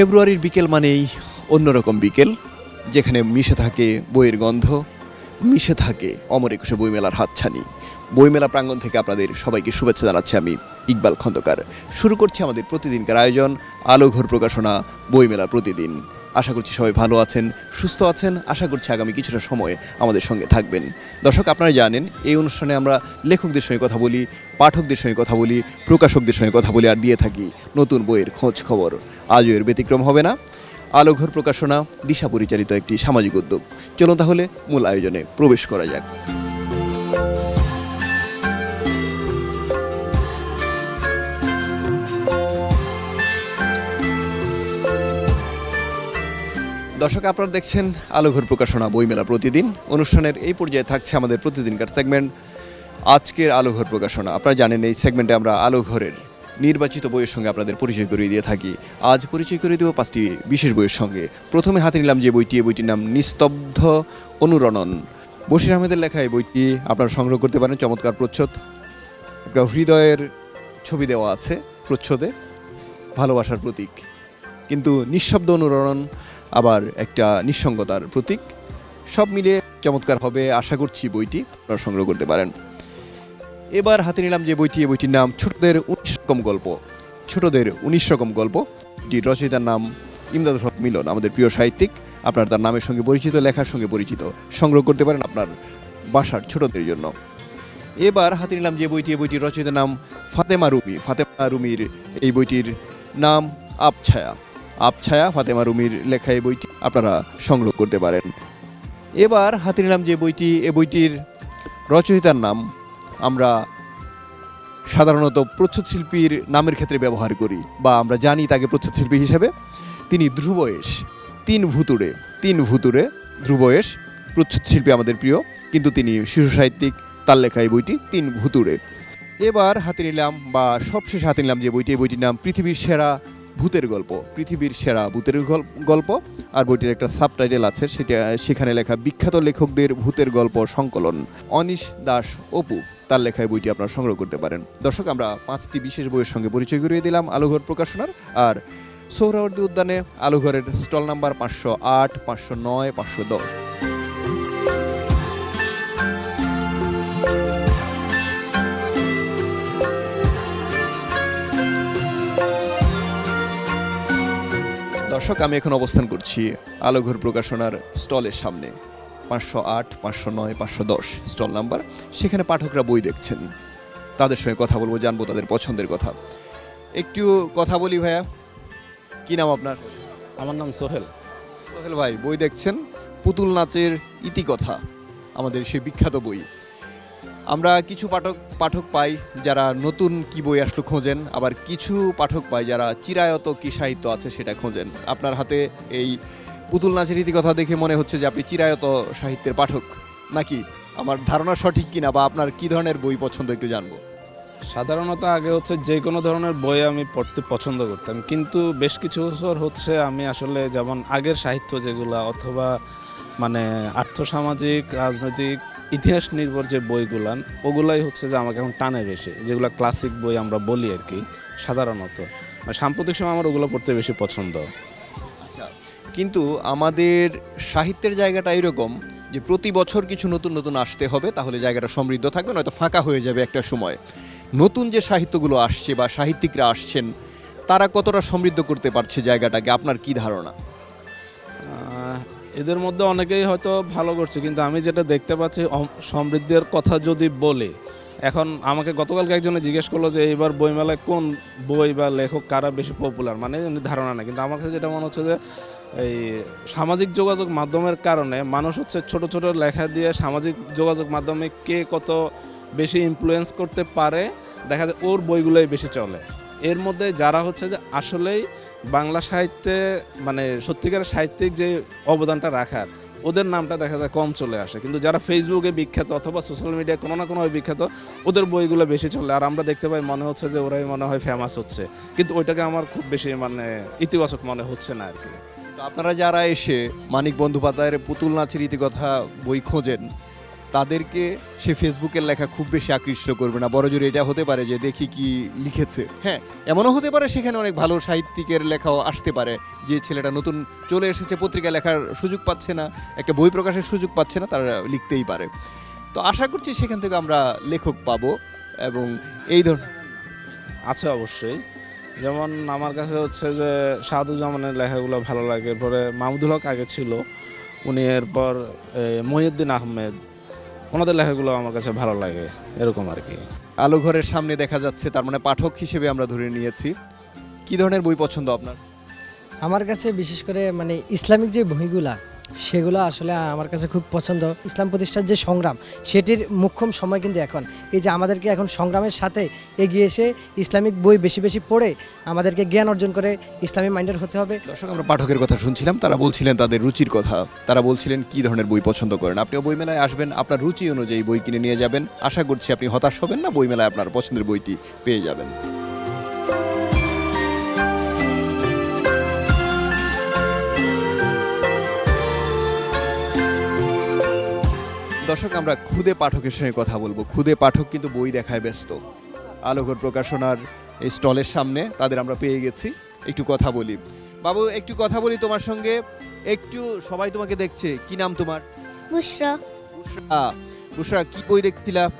ফেব্রুয়ারির বিকেল মানেই অন্যরকম বিকেল, যেখানে মিশে থাকে বইয়ের গন্ধ, মিশে থাকে অমর একুশে বইমেলার হাতছানি। বইমেলা প্রাঙ্গণ থেকে আপনাদের সবাইকে শুভেচ্ছা জানাচ্ছি আমি, ইকবাল খন্দকার। শুরু করছি আমাদের প্রতিদিনকার আয়োজন, আলোঘর প্রকাশনা, বইমেলা প্রতিদিন। আশা করছি সবাই ভালো আছেন, সুস্থ আছেন। আশা করছি আগামী কিছুটা সময় আমাদের সঙ্গে থাকবেন। দর্শক, আপনারা জানেন, এই অনুষ্ঠানে আমরা লেখকদের সঙ্গে কথা বলি, পাঠকদের সঙ্গে কথা বলি, প্রকাশকদের সঙ্গে কথা বলি আর দিয়ে থাকি নতুন বইয়ের খোঁজ খবর। আজও এর ব্যতিক্রম হবে না। আলোঘর প্রকাশনা, দিশা পরিচালিত একটি সামাজিক উদ্যোগ। চলুন তাহলে মূল আয়োজনে প্রবেশ করা যাক। দর্শক, আপনারা দেখছেন আলোঘর প্রকাশনা বইমেলা প্রতিদিন। অনুষ্ঠানের এই পর্যায়ে থাকছে আমাদের প্রতিদিনকার সেগমেন্ট, আজকের আলোঘর প্রকাশনা। আপনারা জানেন, এই সেগমেন্টে আমরা আলোঘরের নির্বাচিত বইয়ের সঙ্গে আপনাদের পরিচয় করিয়ে দিয়ে থাকি। আজ পরিচয় করিয়ে দেবো পাঁচটি বিশেষ বইয়ের সঙ্গে। প্রথমে হাতে নিলাম যে বইটি, এই বইটির নাম নিস্তব্ধ অনুরণন। বশির আহমেদের লেখা এই বইটি আপনারা সংগ্রহ করতে পারেন, চমৎকার প্রচ্ছদ। একটা হৃদয়ের ছবি দেওয়া আছে প্রচ্ছদে, ভালোবাসার প্রতীক। কিন্তু নিঃশব্দ অনুরণন আবার একটা নিঃসঙ্গতার প্রতীক। সব মিলে চমৎকার হবে, আশা করছি বইটি আপনারা সংগ্রহ করতে পারেন। এবার হাতে নিলাম যে বইটি বইটির নাম ছোটদের উনিশ রকম গল্প। ছোটদের উনিশ রকম গল্প। এটি রচয়িতার নাম ইমদাদুল হক মিলন, আমাদের প্রিয় সাহিত্যিক। আপনার তার নামের সঙ্গে পরিচিত, লেখার সঙ্গে পরিচিত। সংগ্রহ করতে পারেন আপনার বাসার ছোটদের জন্য। এবার হাতে নিলাম যে বইটি বইটির রচয়িতার নাম ফাতেমা রুমি। ফাতেমা রুমির এই বইটির নাম আপছায়া আপছায়া ফাতেমা রুমির লেখা এই বইটি আপনারা সংগ্রহ করতে পারেন। এবার হাতে নিলাম যে বইটি, এ বইটির রচয়িতার নাম আমরা সাধারণত প্রচ্ছদ শিল্পীর নামের ক্ষেত্রে ব্যবহার করি বা আমরা জানি তাকে প্রচ্ছদ শিল্পী হিসেবে। তিনি ধ্রুবয়েশ, তিন ভুতুড়ে তিন ভুতুড়ে ধ্রুবয়েশ প্রচ্ছদ শিল্পী আমাদের প্রিয়, কিন্তু তিনি শিশু সাহিত্যিক, তার লেখা এই বইটি, তিন ভুতুড়ে। এবার হাতে নিলাম বা সবশেষ হাতে নিলাম যে বইটি এই বইটির নাম পৃথিবীর সেরা ভূতের গল্প, পৃথিবীর সেরা ভূতের গল- গল্প। আর বইটির একটা সাবটাইটেল আছে, সেটা, সেখানে লেখা বিখ্যাত লেখকদের ভূতের গল্প সংকলন, অনিশ দাস অপু। তার লেখায় বইটি আপনারা সংগ্রহ করতে পারেন। দর্শক, আমরা পাঁচটি বিশেষ বইয়ের সঙ্গে পরিচয় করিয়ে দিলাম, আলোঘর প্রকাশনার। আর সৌরাবর্তী উদ্যানে আলুঘরের স্টল নাম্বার পাঁচশো আট, পাঁচশো নয়, পাঁচশো দশ। দর্শক আমি এখন অবস্থান করছি আলোঘর প্রকাশনার স্টলের সামনে। পাঁচশো আট পাঁচশো নয় পাঁচশো দশ স্টল নাম্বার। সেখানে পাঠকরা বই দেখছেন। তাদের সঙ্গে কথা বলব জানব তাদের পছন্দের কথা। একটু কথা বলি ভাইয়া। কি নাম আপনার? আমার নাম সোহেল। সোহেল ভাই বই দেখছেন। পুতুল নাচের ইতিকথা আমাদের সেই বিখ্যাত বই। আমরা কিছু পাঠক পাঠক পাই যারা নতুন কি বই আসলো খোঁজেন, আবার কিছু পাঠক পাই যারা চিরায়ত কি সাহিত্য আছে সেটা খোঁজেন। আপনার হাতে এই পুতুল নাচের কথা দেখে মনে হচ্ছে যে আপনি চিরায়ত সাহিত্যের পাঠক। নাকি আমার ধারণা সঠিক কিনা বা আপনার কি ধরনের বই পছন্দ একটু জানব। সাধারণত আগে হচ্ছে যে কোনো ধরনের বই আমি পড়তে পছন্দ করতাম। কিন্তু বেশ কিছু বছর হচ্ছে আমি আসলে যেমন আগের সাহিত্য যেগুলা অথবা মানে আর্থসামাজিক, রাজনৈতিক ইতিহাস নির্ভর যে বইগুলান, ওগুলাই হচ্ছে যে আমাকে এখন টানে বেশি। যেগুলো ক্লাসিক বই আমরা বলি আর কি সাধারণত সাম্প্রতিক সময় আমার ওগুলো পড়তে বেশি পছন্দ। আচ্ছা কিন্তু আমাদের সাহিত্যের জায়গাটা এরকম যে প্রতি বছর কিছু নতুন নতুন আসতে হবে, তাহলে জায়গাটা সমৃদ্ধ থাকবে, নয়তো ফাঁকা হয়ে যাবে একটা সময়। নতুন যে সাহিত্যগুলো আসছে বা সাহিত্যিকরা আসছেন, তারা কতটা সমৃদ্ধ করতে পারছে জায়গাটাকে? আপনার কি ধারণা? এদের মধ্যে অনেকেই হয়তো ভালো করছে, কিন্তু আমি যেটা দেখতে পাচ্ছি সমৃদ্ধির কথা যদি বলি, এখন আমাকে গতকালকে একজনে জিজ্ঞেস করল যে এইবার বইমেলায় কোন বই বা লেখক কারা বেশি পপুলার মানে ধারণা নেই, কিন্তু আমার কাছে যেটা মনে হচ্ছে যে এই সামাজিক যোগাযোগ মাধ্যমের কারণে মানুষ হচ্ছে ছোট ছোট লেখা দিয়ে সামাজিক যোগাযোগ মাধ্যমে কে কত বেশি ইনফ্লুয়েন্স করতে পারে, দেখা যায় ওর বইগুলোই বেশি চলে। এর মধ্যে যারা হচ্ছে যে আসলেই বাংলা সাহিত্যে মানে সত্যিকারের সাহিত্যিক যে অবদানটা রাখার, ওদের নামটা দেখা যায় কম চলে আসে। কিন্তু যারা ফেসবুকে বিখ্যাত অথবা সোশ্যাল মিডিয়ায় কোনো না কোনোভাবে বিখ্যাত, ওদের বইগুলো বেশি চলে। আর আমরা দেখতে পাই মনে হচ্ছে যে ওরাই মনে হয় ফেমাস হচ্ছে। কিন্তু ওইটাকে আমার খুব বেশি মানে ইতিবাচক মনে হচ্ছে না আর কি আপনারা যারা এসে মানিক বন্দ্যোপাধ্যায়ের পুতুল নাচের ইতিকথা বই খোঁজেন তাদেরকে সে ফেসবুকের লেখা খুব বেশি আকৃষ্ট করবে না। বড় জোরে এটা হতে পারে যে দেখি কি লিখেছে। হ্যাঁ এমনও হতে পারে সেখানে অনেক ভালো সাহিত্যিকের লেখাও আসতে পারে। যে ছেলেটা নতুন চলে এসেছে, পত্রিকা লেখার সুযোগ পাচ্ছে না, একটা বই প্রকাশের সুযোগ পাচ্ছে না, তারা লিখতেই পারে। তো আশা করছি সেখান থেকে আমরা লেখক পাবো এবং এই ধর আছে অবশ্যই। যেমন আমার কাছে হচ্ছে যে সাধুজামানের লেখাগুলো ভালো লাগে। এরপরে মাহমুদুল হক আগে ছিল। উনি এরপর মহিউদ্দিন আহমেদ। ওনাদের লেখাগুলো আমার কাছে ভালো লাগে এরকম আর কি। আলো ঘরের সামনে দেখা যাচ্ছে তার মানে পাঠক হিসেবে আমরা ধরে নিয়েছি। কি ধরনের বই পছন্দ আপনার? আমার কাছে বিশেষ করে মানে ইসলামিক যে বইগুলা সেগুলো আসলে আমার কাছে খুব পছন্দ। ইসলাম প্রতিষ্ঠার যে সংগ্রাম, সেটির মুখ্যম সময় কিন্তু এখন। এই যে আমাদেরকে এখন সংগ্রামের সাথে এগিয়ে এসে ইসলামিক বই বেশি বেশি পড়ে, আমাদেরকে জ্ঞান অর্জন করে ইসলামী মাইন্ডেড হতে হবে। দর্শক, আমরা পাঠকের কথা শুনছিলাম, তারা বলছিলেন তাদের রুচির কথা। তারা বলছিলেন, কি ধরনের বই পছন্দ করেন? আপনিও বইমেলায় আসবেন, আপনার রুচি অনুযায়ী বই কিনে নিয়ে যাবেন। আশা করছি আপনি হতাশ হবেন না, বইমেলায় আপনার পছন্দের বইটি পেয়ে যাবেন। দর্শক আমরা খুদে পাঠকের সঙ্গে কথা বলব। খুদে পাঠক কিন্তু বই দেখায় ব্যস্ত। আলোকর প্রকাশনার এই স্টলের সামনে তাদের আমরা পেয়ে গেছি। একটু কথা বলি। বাবু একটু কথা বলি তোমার সঙ্গে। একটু সবাই তোমাকে দেখছে। কি নাম তোমার? বুসরা। বুশরা বুশরা কি বই দেখছিলা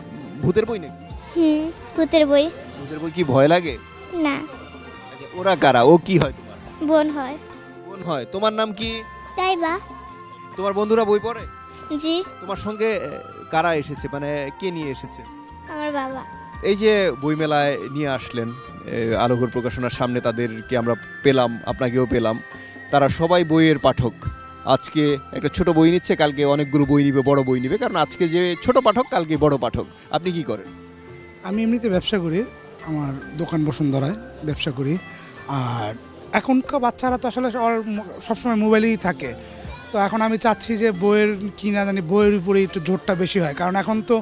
ভূতের বই নাকি? হুম ভূতের বই। ভূতের বই কি ভয় লাগে? না। আচ্ছা, ওরা কারা? ও কি হয় তোমার? বোন হয়। বোন হয়। তোমার নাম কি? তাই বা তোমার বন্ধুরা বই পড়ে? জি। তোমার সঙ্গে কারা এসেছে? মানে কে নিয়ে এসেছে? আমার বাবা। এই যে বইমেলায় নিয়ে আসলেন এ, আলোকর প্রকাশনার সামনে তাদেরকে আমরা পেলাম আপনাকেও পেলাম। তারা সবাই বইয়ের পাঠক। আজকে একটা ছোট বই নিচ্ছে কালকে অনেকগুলো বই নিবে বড় বই নিবে কারণ আজকে যে ছোট পাঠক কালকে বড় পাঠক। আপনি কি করেন? আমি এমনিতে ব্যবসা করি আমার দোকান বসুন্ধরায় ব্যবসা করি। আর এখনকার বাচ্চারা তো আসলে সব- সবসময় মোবাইলেই থাকে। তো এখন আমি চাচ্ছি যে বইয়ের কি না জানি, বইয়ের উপরে একটু জোরটা বেশি হয়। কারণ এখন তো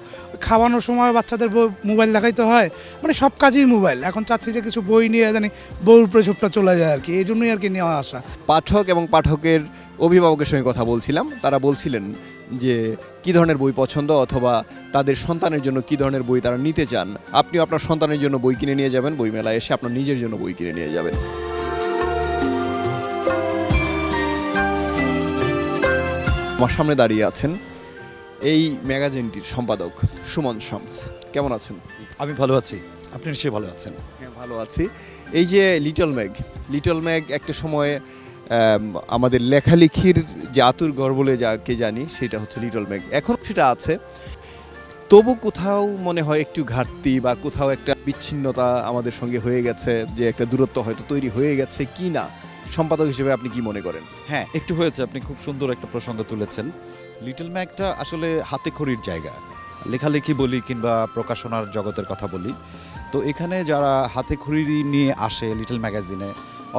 খাওয়ানোর সময় বাচ্চাদের বই, মোবাইল দেখাইতে হয় মানে সব কাজেই মোবাইল। এখন চাচ্ছি যে কিছু বই নিয়ে জানি বইয়ের উপরে ঝোপটা চলে যায় আর কি। এই জন্যই আর কি নেওয়া আসা। পাঠক এবং পাঠকের অভিভাবকের সঙ্গে কথা বলছিলাম। তারা বলছিলেন যে, কি ধরনের বই পছন্দ অথবা তাদের সন্তানের জন্য কি ধরনের বই তারা নিতে চান? আপনিও আপনার সন্তানের জন্য বই কিনে নিয়ে যাবেন। বই মেলায় এসে আপনার নিজের জন্য বই কিনে নিয়ে যাবেন। আমার সামনে দাঁড়িয়ে আছেন এই ম্যাগাজিনটির সম্পাদক সুমন শামস। কেমন আছেন? আমি ভালো আছি। আপনি নিশ্চয়ই ভালো আছেন? হ্যাঁ ভালো আছি। এই যে লিটল ম্যাগ লিটল ম্যাগ একটা সময়ে আমাদের লেখালেখির যে আতুর ঘর বলে যাকে জানি সেটা হচ্ছে লিটল ম্যাগ। এখন সেটা আছে। তবু কোথাও মনে হয় একটু ঘাটতি বা কোথাও একটা বিচ্ছিন্নতা আমাদের সঙ্গে হয়ে গেছে যে একটা দূরত্ব হয়তো তৈরি হয়ে গেছে কি না সম্পাদক হিসেবে আপনি কি মনে করেন? হ্যাঁ একটু হয়েছে। আপনি খুব সুন্দর একটা প্রসঙ্গ তুলেছেন। লিটল ম্যাগটা আসলে হাতে খড়ির জায়গা। লেখালেখি বলি কিংবা প্রকাশনার জগতের কথা বলি। তো এখানে যারা হাতে খড়ি নিয়ে আসে লিটল ম্যাগাজিনে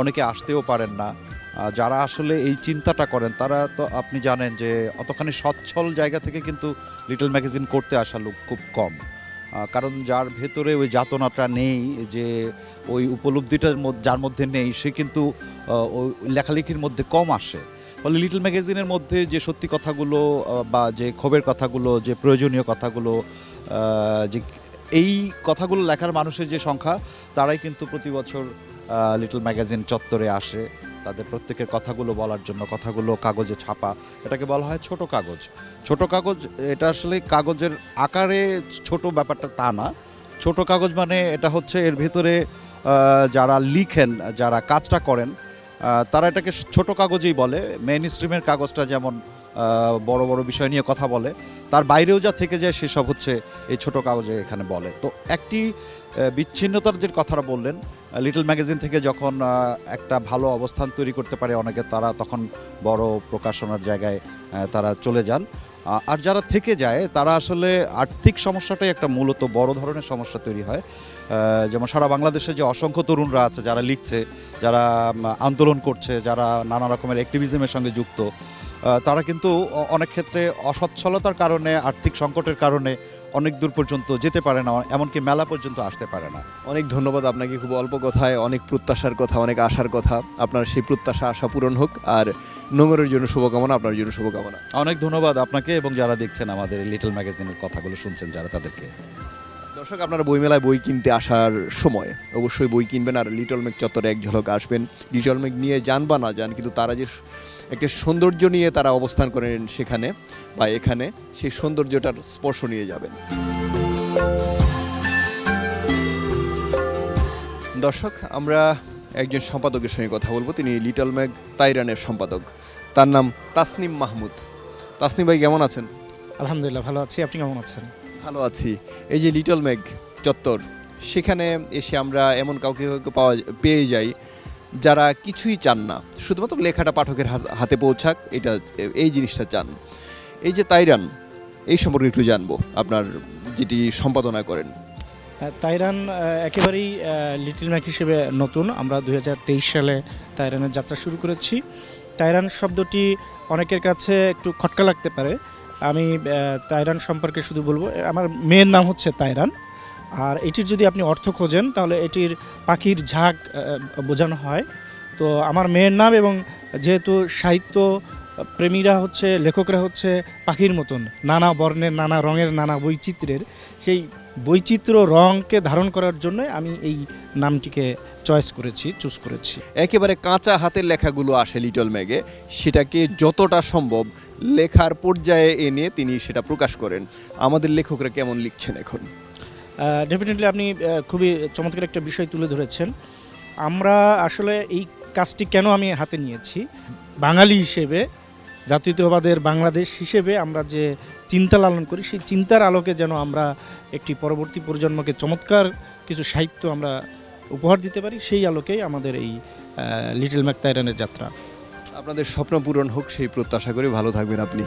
অনেকে আসতেও পারেন না। যারা আসলে এই চিন্তাটা করেন, তারা তো আপনি জানেন যে অতখানি সচ্ছল জায়গা থেকে কিন্তু লিটল ম্যাগাজিন করতে আসা লোক খুব কম। কারণ যার ভেতরে ওই যাতনাটা নেই, যে ওই উপলব্ধিটার যার মধ্যে নেই, সে কিন্তু ওই লেখালেখির মধ্যে কম আসে। ফলে লিটল ম্যাগাজিনের মধ্যে যে সত্যি কথাগুলো বা যে ক্ষোভের কথাগুলো, যে প্রয়োজনীয় কথাগুলো যে এই কথাগুলো লেখার মানুষের যে সংখ্যা, তারাই কিন্তু প্রতি বছর লিটল ম্যাগাজিন চত্বরে আসে। তাদের প্রত্যেকের কথাগুলো বলার জন্য, কথাগুলো কাগজে ছাপা। এটাকে বলা হয় ছোট কাগজ। ছোট কাগজ, এটা আসলে কাগজের আকারে ছোট ব্যাপারটা তা না। ছোট কাগজ মানে এটা হচ্ছে এর ভিতরে যারা লিখেন, যারা কাজটা করেন তারা এটাকে ছোট কাগজেই বলে। মেইন স্ট্রিমের কাগজটা যেমন বড় বড় বিষয় নিয়ে কথা বলে। তার বাইরেও যা থেকে যায় সেসব হচ্ছে এই ছোট কাগজে এখানে বলে। তো একটি বিচ্ছিন্নতার যে কথাটা বললেন লিটল ম্যাগাজিন থেকে যখন একটা ভালো অবস্থান তৈরি করতে পারে অনেকে, তারা তখন বড় প্রকাশনার জায়গায় তারা চলে যান। আর যারা থেকে যায়, তারা আসলে আর্থিক সমস্যাটাই একটা মূলত বড় ধরনের সমস্যা তৈরি হয়। যেমন সারা বাংলাদেশে যে অসংখ্য তরুণরা আছে, যারা লিখছে, যারা আন্দোলন করছে, যারা নানা রকমের অ্যাক্টিভিজমের সঙ্গে যুক্ত তারা কিন্তু অনেক ক্ষেত্রে অসচ্ছলতার কারণে আর্থিক সংকটের কারণে অনেক দূর পর্যন্ত যেতে পারে না এমনকি মেলা পর্যন্ত আসতে পারে না। অনেক ধন্যবাদ আপনাকে খুব অল্প কথায় অনেক প্রত্যাশার কথা অনেক আশার কথা। আপনার সেই প্রত্যাশা আশা পূরণ হোক আর নোংরের জন্য শুভকামনা আপনার জন্য শুভকামনা। অনেক ধন্যবাদ আপনাকে এবং যারা দেখছেন আমাদের লিটল ম্যাগাজিনের কথাগুলো শুনছেন যারা তাদেরকে। দর্শক আপনারা বইমেলায় বই কিনতে আসার সময় অবশ্যই বই কিনবেন আর লিটল মেক চত্বরে এক ঝলক আসবেন। লিটল মেক নিয়ে যান বা না যান কিন্তু তারা যে একটা সৌন্দর্য নিয়ে তারা অবস্থান করেন সেখানে বা এখানে। সেই সৌন্দর্যটার স্পর্শ নিয়ে যাবেন। দর্শক আমরা একজন সম্পাদকের সঙ্গে কথা বলব। তিনি লিটল ম্যাগ তাইরানের সম্পাদক। তার নাম তাসনিম মাহমুদ। তাসনিম ভাই কেমন আছেন? আলহামদুলিল্লাহ ভালো আছি। আপনি কেমন আছেন? ভালো আছি। এই যে লিটল মেঘ চত্বর সেখানে এসে আমরা এমন কাউকে পাওয়া পেয়ে যাই। যারা কিছুই চান না শুধুমাত্র লেখাটা পাঠকের হাত- পৌঁছাক এটা এই জিনিসটা চান। এই যে তাইরান এই সম্পর্কে একটু জানব আপনার যেটি সম্পাদনা করেন। হ্যাঁ, তাইরান একেবারেই লিটল ম্যাক হিসেবে নতুন। আমরা দু হাজার তেইশ সালে তাইরানের যাত্রা শুরু করেছি। তাইরান শব্দটি অনেকের কাছে একটু খটকা লাগতে পারে। আমি তাইরান সম্পর্কে শুধু বলব আমার মেয়ের নাম হচ্ছে তাইরান। আর এটির যদি আপনি অর্থ খোঁজেন, তাহলে এটির পাখির ঝাঁক বোঝানো হয়। তো আমার মেয়ের নাম এবং যেহেতু সাহিত্য প্রেমীরা হচ্ছে, লেখকরা হচ্ছে পাখির মতন। নানা বর্ণের, নানা রঙের, নানা বৈচিত্র্যের। সেই বৈচিত্র্য রঙকে ধারণ করার জন্য আমি এই নামটিকে চয়েস করেছি, চুজ করেছি। একেবারে কাঁচা হাতের লেখাগুলো আসে লিটল ম্যাগে। সেটাকে যতটা সম্ভব লেখার পর্যায়ে এনে তিনি সেটা প্রকাশ করেন। আমাদের লেখকরা কেমন লিখছেন এখন? ডেফিনেটলি আপনি খুবই চমৎকার একটা বিষয় তুলে ধরেছেন। আমরা আসলে এই কাজটি কেন আমি হাতে নিয়েছি? বাঙালি হিসেবে, জাতীয়তাবাদের বাংলাদেশ হিসেবে আমরা যে চিন্তা লালন করি, সেই চিন্তার আলোকে যেন আমরা একটি পরবর্তী প্রজন্মকে চমৎকার কিছু সাহিত্য আমরা উপহার দিতে পারি, সেই আলোকেই আমাদের এই লিটল ম্যাক তাইরানের যাত্রা। আপনাদের স্বপ্ন পূরণ হোক, সেই প্রত্যাশা করে। ভালো থাকবেন আপনি।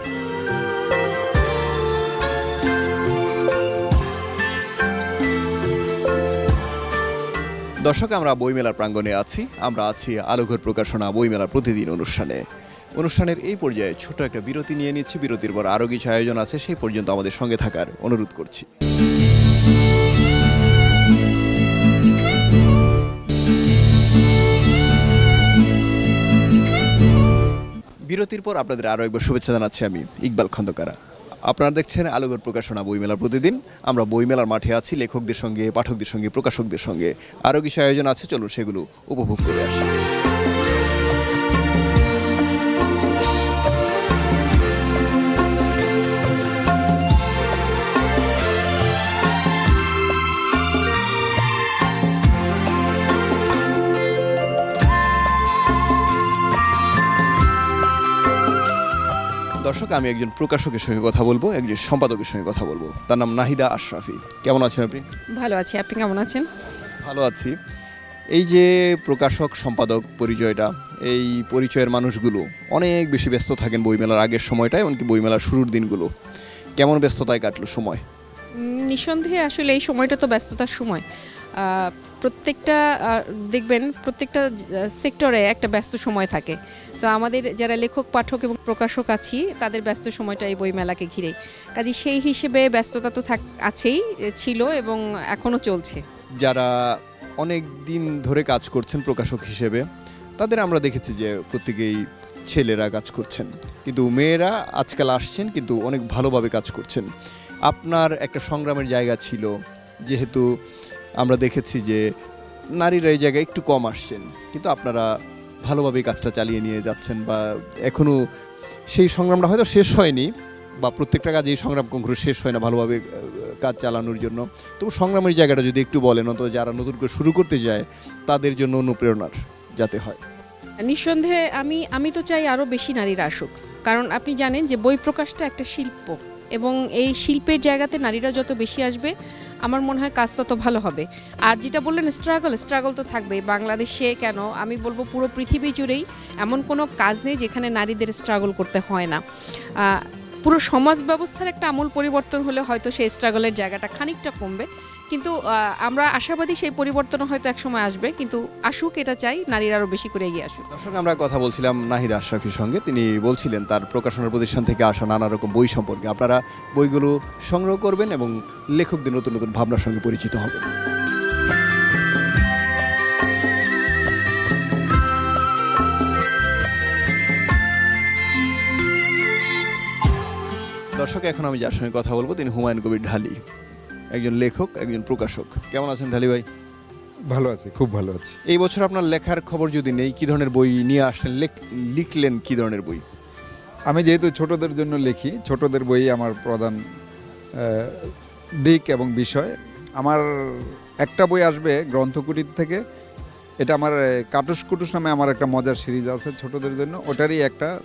দর্শক, আমরা বইমেলার প্রাঙ্গণে আছি। আমরা আছি আলোঘর প্রকাশনা বইমেলা প্রতিদিন অনুষ্ঠানে। অনুষ্ঠানের এই পর্যায়ে ছোট একটা বিরতি নিয়ে নিচ্ছি। বিরতির পর আরও কিছু আয়োজন আছে, সেই পর্যন্ত আমাদের সঙ্গে থাকার অনুরোধ করছি। বিরতির পর আপনাদের আরও একবার শুভেচ্ছা জানাচ্ছি আমি, ইকবাল খন্দকারা। আপনারা দেখছেন আলোগর প্রকাশনা বইমেলা প্রতিদিন। আমরা বইমেলার মাঠে আছি, লেখকদের সঙ্গে, পাঠকদের সঙ্গে, প্রকাশকদের সঙ্গে। আরও কিছু আয়োজন আছে, চলুন সেগুলো উপভোগ করে আসি। আমি একজন প্রকাশকের সঙ্গে কথা বলব একজন সম্পাদকের সঙ্গে কথা বলব। তার নাম নাহিদা আশরাফি। কেমন আছেন আপনি? ভালো আছি। আপনি কেমন আছেন? ভালো আছি। এই যে প্রকাশক সম্পাদক পরিচয়টা এই পরিচয়ের মানুষগুলো অনেক বেশি ব্যস্ত থাকেন বইমেলার আগের সময়টা এমনকি বইমেলার শুরুর দিনগুলো। কেমন ব্যস্ততায় কাটলো সময়? নিঃসন্দেহে আসলে এই সময়টা তো ব্যস্ততার সময়। প্রত্যেকটা দেখবেন প্রত্যেকটা সেক্টরে একটা ব্যস্ত সময় থাকে। তো আমাদের যারা লেখক, পাঠক এবং প্রকাশক আছি, তাদের ব্যস্ত সময়টা এই বইমেলাকে ঘিরে। কাজে সেই হিসেবে ব্যস্ততা তো থাক, আছেই ছিল এবং এখনও চলছে। যারা অনেক দিন ধরে কাজ করছেন প্রকাশক হিসেবে, তাদের আমরা দেখেছি যে প্রত্যেকেই ছেলেরা কাজ করছেন। কিন্তু মেয়েরা আজকাল আসছেন, কিন্তু অনেক ভালোভাবে কাজ করছেন। আপনার একটা সংগ্রামের জায়গা ছিল, যেহেতু আমরা দেখেছি যে নারীরা এই জায়গায় একটু কম আসছেন, কিন্তু আপনারা ভালোভাবে কাজটা চালিয়ে নিয়ে যাচ্ছেন বা এখনও সেই সংগ্রামটা হয়তো শেষ হয়নি বা প্রত্যেকটা কাজেই সংগ্রাম কখনো শেষ হয় না ভালোভাবে কাজ চালানোর জন্য। তবু সংগ্রামের জায়গাটা যদি একটু বলেন, অন্তত যারা নতুন করে শুরু করতে যায়, তাদের জন্য অনুপ্রেরণার যাতে হয়। নিঃসন্দেহে আমি আমি তো চাই আরও বেশি নারীরা আসুক। কারণ আপনি জানেন যে বই প্রকাশটা একটা শিল্প এবং এই শিল্পের জায়গাতে নারীরা যত বেশি আসবে আমার মনে হয় কাজ তত ভালো হবে। আর যেটা বললেন স্ট্রাগল স্ট্রাগল তো থাকবে বাংলাদেশে কেন? আমি বলব পুরো পৃথিবী জুড়েই এমন কোনো কাজ নেই যেখানে নারীদের স্ট্রাগল করতে হয় না। পুরো সমাজ ব্যবস্থার একটা আমূল পরিবর্তন হলে হয়তো সেই স্ট্রাগলের জায়গাটা খানিকটা কমবে। কিন্তু আমরা আশাবাদী সেই পরিবর্তন হয়তো একসময় আসবে, কিন্তু আসুক এটা চাই, নারীরা আরও বেশি করে এগিয়ে আসুক। দর্শক, আমরা কথা বলছিলাম নাহিদ আশরাফির সঙ্গে। তিনি বলছিলেন তার প্রকাশনার প্রতিষ্ঠান থেকে আসা নানা রকম বই সম্পর্কে। আপনারা বইগুলো সংগ্রহ করবেন এবং লেখকদের নতুন নতুন ভাবনার সঙ্গে পরিচিত হবেন। দর্শক, এখন আমি যার সঙ্গে কথা বলব, তিনি হুমায়ুন কবির ঢালি। একজন লেখক একজন প্রকাশক। কেমন আছেন ঢালি ভাই? ভালো আছি খুব ভালো আছি। এই বছর আপনার লেখার খবর যদি নেই কি ধরনের বই নিয়ে আসলেন লেখ- লিখলেন কি ধরনের বই? আমি যেহেতু ছোটদের জন্য লিখি ছোটদের বই আমার প্রধান দিক এবং বিষয়। আমার একটা বই আসবে গ্রন্থকুটির থেকে। এটা আমার কাটুস কুটুস নামে আমার একটা মজার সিরিজ আছে ছোটদের জন্য। ওটারই একটা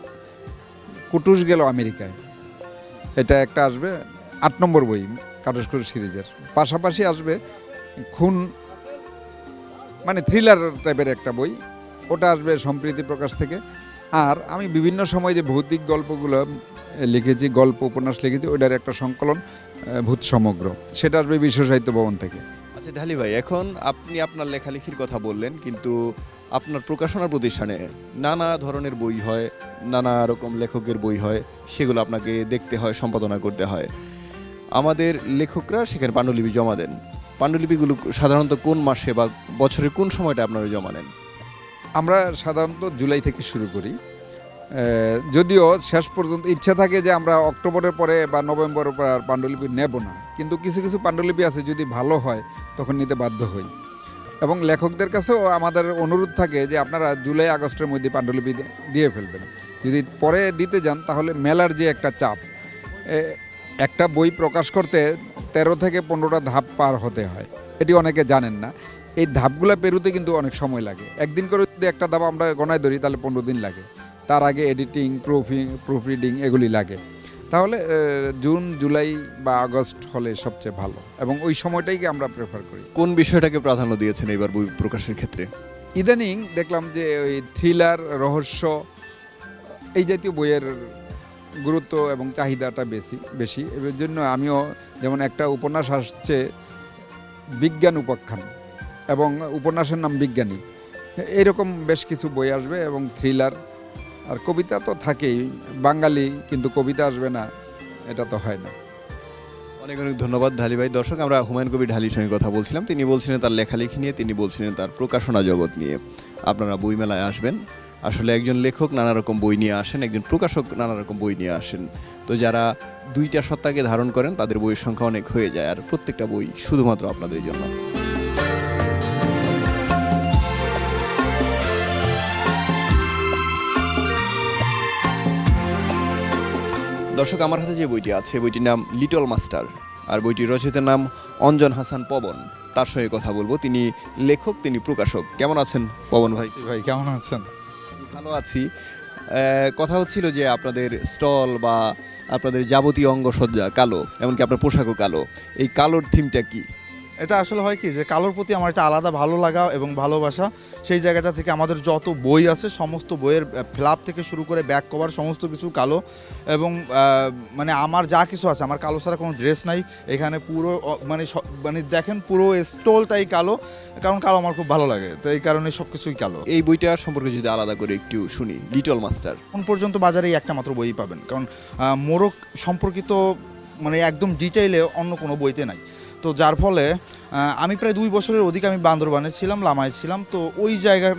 কুটুস গেল আমেরিকায়। এটা একটা আসবে। আট নম্বর বই কাটুস কুটুস সিরিজের। পাশাপাশি আসবে খুন মানে থ্রিলার টাইপের একটা বই। ওটা আসবে সম্প্রীতি প্রকাশ থেকে। আর আমি বিভিন্ন সময় যে ভৌতিক গল্পগুলো লিখেছি, গল্প, উপন্যাস লিখেছি, ওইটার একটা সংকলন ভূত সমগ্র। সেটা আসবে বিশ্ব সাহিত্য ভবন থেকে। আচ্ছা ঢালি ভাই, এখন আপনি আপনার লেখালেখির কথা বললেন, কিন্তু আপনার প্রকাশনা প্রতিষ্ঠানে নানা ধরনের বই হয়, নানা রকম লেখকের বই হয়, সেগুলো আপনাকে দেখতে হয়, সম্পাদনা করতে হয়। আমাদের লেখকরা সেখানে পাণ্ডুলিপি জমা দেন। পাণ্ডুলিপিগুলো সাধারণত কোন মাসে বা বছরের কোন সময়টা আপনারা জমা নেন? আমরা সাধারণত জুলাই থেকে শুরু করি। যদিও শেষ পর্যন্ত ইচ্ছা থাকে যে আমরা অক্টোবরের পরে বা নভেম্বরের পরে আর পাণ্ডুলিপি নেব না। কিন্তু কিছু কিছু পাণ্ডুলিপি আছে যদি ভালো হয়, তখন নিতে বাধ্য হই। এবং লেখকদের কাছেও আমাদের অনুরোধ থাকে যে আপনারা জুলাই, আগস্টের মধ্যে পাণ্ডুলিপি দিয়ে ফেলবেন। যদি পরে দিতে যান, তাহলে মেলার যে একটা চাপ একটা বই প্রকাশ করতে তেরো থেকে পনেরোটা ধাপ পার হতে হয়। এটি অনেকে জানেন না। এই ধাপগুলো পেরোতে কিন্তু অনেক সময় লাগে। একদিন করে যদি একটা ধাপ আমরা গণায় ধরি তাহলে পনেরো দিন লাগে। তার আগে এডিটিং প্রুফিং প্রুফ রিডিং এগুলি লাগে। তাহলে জুন জুলাই বা আগস্ট হলে সবচেয়ে ভালো। এবং ওই সময়টাইকে আমরা প্রেফার করি। কোন বিষয়টাকে প্রাধান্য দিয়েছেন এবার বই প্রকাশের ক্ষেত্রে? ইদানিং দেখলাম যে ওই থ্রিলার রহস্য এই জাতীয় বইয়ের গুরুত্ব এবং চাহিদাটা বেশি বেশি। এর জন্য আমিও যেমন একটা উপন্যাস আসছে, বিজ্ঞান উপাখ্যান এবং উপন্যাসের নাম বিজ্ঞানী। এরকম বেশ কিছু বই আসবে এবং থ্রিলার আর কবিতা তো থাকেই, বাঙালি কিন্তু কবিতা আসবে না, এটা তো হয় না। অনেক অনেক ধন্যবাদ ঢালি ভাই। দর্শক, আমরা হুমায়ুন কবির ঢালির সঙ্গে কথা বলছিলাম। তিনি বলছিলেন তার লেখালেখি নিয়ে, তিনি বলছিলেন তার প্রকাশনা জগৎ নিয়ে। আপনারা বইমেলায় আসবেন। আসলে একজন লেখক নানা রকম বই নিয়ে আসেন, একজন প্রকাশক নানা রকম বই নিয়ে আসেন। তো যারা দুইটা সত্তাকে ধারণ করেন, তাদের বইয়ের সংখ্যা অনেক হয়ে যায়। আর প্রত্যেকটা বই শুধুমাত্র আপনাদের জন্য। দর্শক, আমার হাতে যে বইটি আছে, বইটির নাম লিটল মাস্টার। আর বইটির রচয়িতার নাম অঞ্জন হাসান পবন। তার সঙ্গে কথা বলব। তিনি লেখক, তিনি প্রকাশক। কেমন আছেন পবন ভাই? ভাই, কেমন আছেন? ভালো আছি। কথা হচ্ছিল যে আপনাদের স্টল বা আপনাদের যাবতীয় অঙ্গসজ্জা কালো, এমনকি আপনার পোশাকও কালো। এই কালোর থিমটা কি? এটা আসলে হয় কি যে কালোর প্রতি আমার একটা আলাদা ভালো লাগা এবং ভালোবাসা। সেই জায়গাটা থেকে আমাদের যত বই আছে সমস্ত বইয়ের ফ্লাপ থেকে শুরু করে ব্যাক কভার সমস্ত কিছু কালো এবং মানে আমার যা কিছু আছে আমার কালো ছাড়া কোনো ড্রেস নাই। এখানে পুরো মানে মানে দেখেন পুরো স্টলটাই কালো কারণ কালো আমার খুব ভালো লাগে। তো এই কারণে সব কিছুই কালো। এই বইটা সম্পর্কে যদি আলাদা করে একটু শুনি লিটল মাস্টার এখন পর্যন্ত বাজারে একটা মাত্র বই পাবেন। কারণ মোরক সম্পর্কিত মানে একদম ডিটেইলে অন্য কোনো বইতে নাই। তো যার ফলে আমি প্রায় দুই বছরের অধিক আমি বান্দরবানে ছিলাম, লামায় ছিলাম। তো ওই জায়গার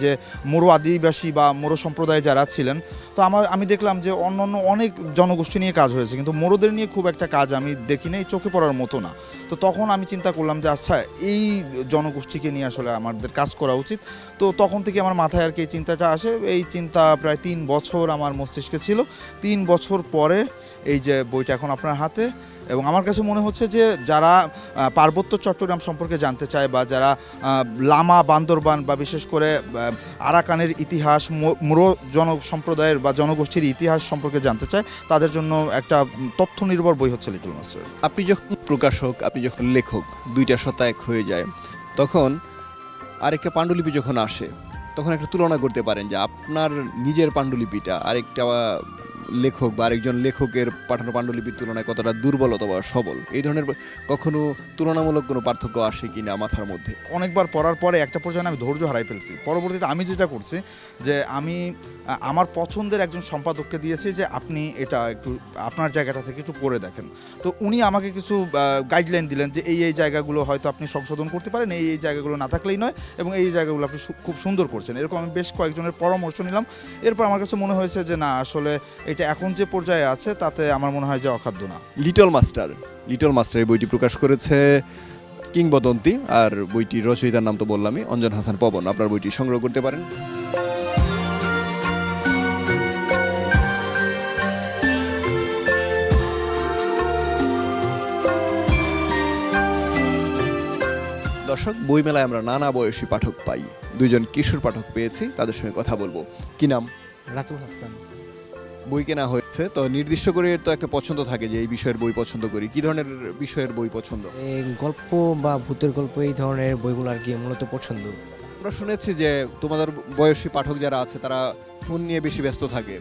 যে মোরো আদিবাসী বা মোরো সম্প্রদায় যারা ছিলেন, তো আমার, আমি দেখলাম যে অন্য অন্য অনেক জনগোষ্ঠী নিয়ে কাজ হয়েছে। কিন্তু মোরোদের নিয়ে খুব একটা কাজ আমি দেখি নাই, চোখে পড়ার মতো না। তো তখন আমি চিন্তা করলাম যে আচ্ছা এই জনগোষ্ঠীকে নিয়ে আসলে আমাদের কাজ করা উচিত। তো তখন থেকে আমার মাথায় আর কি এই চিন্তাটা আসে। এই চিন্তা প্রায় তিন বছর আমার মস্তিষ্কে ছিল। তিন বছর পরে এই যে বইটা এখন আপনার হাতে এবং আমার কাছে মনে হচ্ছে যে যারা পার্বত্য চট্টগ্রাম সম্পর্কে জানতে চায় বা যারা লামা, বান্দরবান বা বিশেষ করে আরাকানের ইতিহাস মোরো জন সম্প্রদায়ের বা জনগোষ্ঠীর ইতিহাস সম্পর্কে জানতে চায়, তাদের জন্য একটা তথ্য নির্ভর বই হচ্ছে লিটল মাস্টার। আপনি যখন প্রকাশক, আপনি যখন লেখক, দুইটা এক হয়ে যায়, তখন আরেকটা পাণ্ডুলিপি যখন আসে, তখন একটা তুলনা করতে পারেন যে আপনার নিজের পাণ্ডুলিপিটা, আরেকটা লেখক বা আরেকজন লেখকের পাঠানো পাণ্ডুলিপির তুলনায় কতটা দুর্বলতা বা সবল? এই ধরনের কখনো তুলনামূলক কোনো পার্থক্য আসে কি না মাথার মধ্যে? অনেকবার পড়ার পরে একটা পর্যায়ে আমি ধৈর্য হারাই ফেলছি। পরবর্তীতে আমি যেটা করছি যে আমি আমার পছন্দের একজন সম্পাদককে দিয়েছি যে আপনি এটা একটু, আপনার জায়গাটা থেকে একটু পড়ে দেখেন। তো উনি আমাকে কিছু গাইডলাইন দিলেন যে এই এই জায়গাগুলো হয়তো আপনি সংশোধন করতে পারেন, এই এই জায়গাগুলো না থাকলেই নয় এবং এই জায়গাগুলো আপনি খুব সুন্দর করছেন। এরকম আমি বেশ কয়েকজনের পরামর্শ নিলাম। এরপর আমার কাছে মনে হয়েছে যে না, আসলে এটা এখন যে পর্যায়ে আছে তাতে আমার মনে হয় যে অখাদ্য না। লিটল মাস্টার লিটল মাস্টার এই বইটি প্রকাশ করেছে কিংবদন্তি আর বইটির রচয়িতার নাম তো বললামই অঞ্জন হাসান পবন। আপনার বইটি সংগ্রহ করতে পারেন। দর্শক বইমেলায় আমরা নানা বয়সী পাঠক পাই। দুইজন কিশোর পাঠক পেয়েছি তাদের সঙ্গে কথা বলব। কি নাম? রাতুল হাসান। বই কেনা হয়েছে তো নির্দিষ্ট করে তো একটা পছন্দ থাকে যে এই বিষয়ের বই পছন্দ করি। কি ধরনের বিষয়ের বই পছন্দ? গল্প বা ভূতের গল্প এই ধরনের বইগুলো আর কি মূলত পছন্দ। আমরা শুনেছি যে তোমাদের বয়সী পাঠক যারা আছে তারা ফোন নিয়ে বেশি ব্যস্ত থাকে।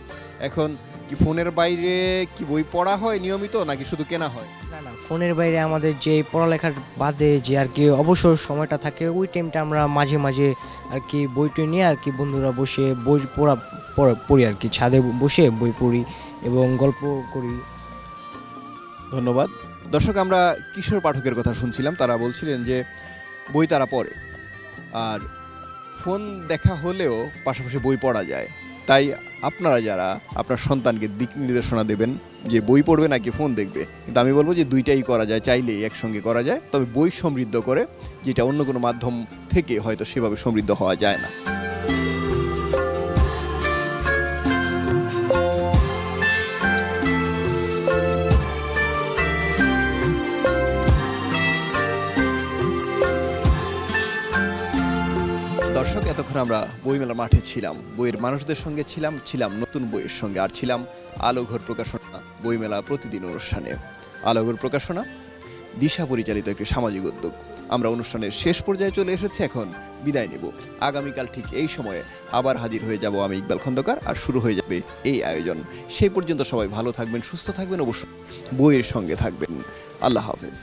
এখন কি ফোনের বাইরে কি বই পড়া হয় নিয়মিত নাকি শুধু কেনা হয়? না না ফোনের বাইরে আমাদের যে পড়ালেখার বাদে যে আর কি অবসর সময়টা থাকে ওই টাইমটা আমরা মাঝে মাঝে আর কি বইটই নিয়ে আর কি বন্ধুরা বসে বই পড়া- পড়ি আর কি। ছাদে বসে বই পড়ি এবং গল্প করি। ধন্যবাদ। দর্শক আমরা কিশোর পাঠকের কথা শুনছিলাম। তারা বলছিলেন যে বই তারা পড়ে। আর ফোন দেখা হলেও পাশাপাশি বই পড়া যায়। তাই আপনারা যারা আপনার সন্তানকে দিক নির্দেশনা দেবেন যে বই পড়বে নাকি ফোন দেখবে, কিন্তু আমি বলব যে দুইটাই করা যায়, চাইলেই একসঙ্গে করা যায়। তবে বই সমৃদ্ধ করে, যেটা অন্য কোনো মাধ্যম থেকে হয়তো সেভাবে সমৃদ্ধ হওয়া যায় না। এতক্ষণ আমরা বইমেলা মাঠে ছিলাম। বইয়ের মানুষদের সঙ্গে ছিলাম ছিলাম নতুন বইয়ের সঙ্গে, আর ছিলাম আলোঘর প্রকাশনা, বইমেলা প্রতিদিন অনুষ্ঠানে। আলোঘর প্রকাশনা, দিশা পরিচালিত একটি সামাজিক উদ্যোগ। আমরা অনুষ্ঠানের শেষ পর্যায়ে চলে এসেছি, এখন বিদায় নেব। আগামীকাল ঠিক এই সময়ে আবার হাজির হয়ে যাব আমি ইকবাল খন্দকার, আর শুরু হয়ে যাবে এই আয়োজন। সেই পর্যন্ত সবাই ভালো থাকবেন, সুস্থ থাকবেন, অবশ্যই বইয়ের সঙ্গে থাকবেন। আল্লাহ হাফেজ।